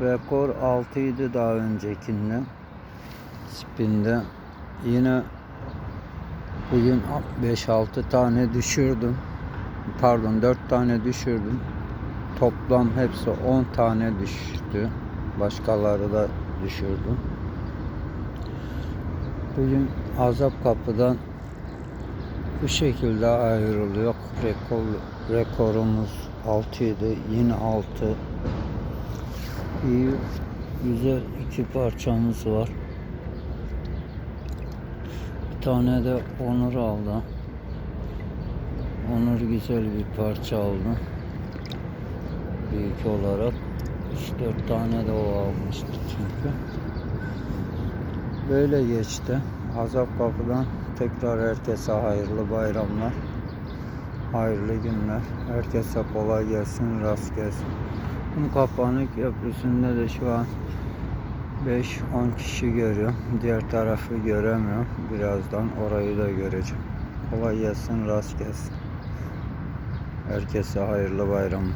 Rekor 6 idi daha öncekinde. Spinde. Yine bugün 5-6 tane düşürdüm. Pardon 4 tane düşürdüm. Toplam hepsi 10 tane düştü. Başkaları da düşürdüm. Bugün Azap Kapı'dan bu şekilde ayrılıyor. Rekor, rekorumuz 6 idi. Yine 6. İyi, güzel iki parçamız var. Bir tane de Onur aldı. Onur güzel bir parça aldı. Büyük olarak. 3-4 tane de o almıştı çünkü. Böyle geçti. Azap Kapı'dan tekrar herkese hayırlı bayramlar. Hayırlı günler. Herkese kolay gelsin, rast gelsin. Kum Kapanık Köprüsü'nde de şu an 5-10 kişi görüyorum. Diğer tarafı göremiyorum. Birazdan orayı da göreceğim. Kolay gelsin, rast gelsin. Herkese hayırlı bayramlar.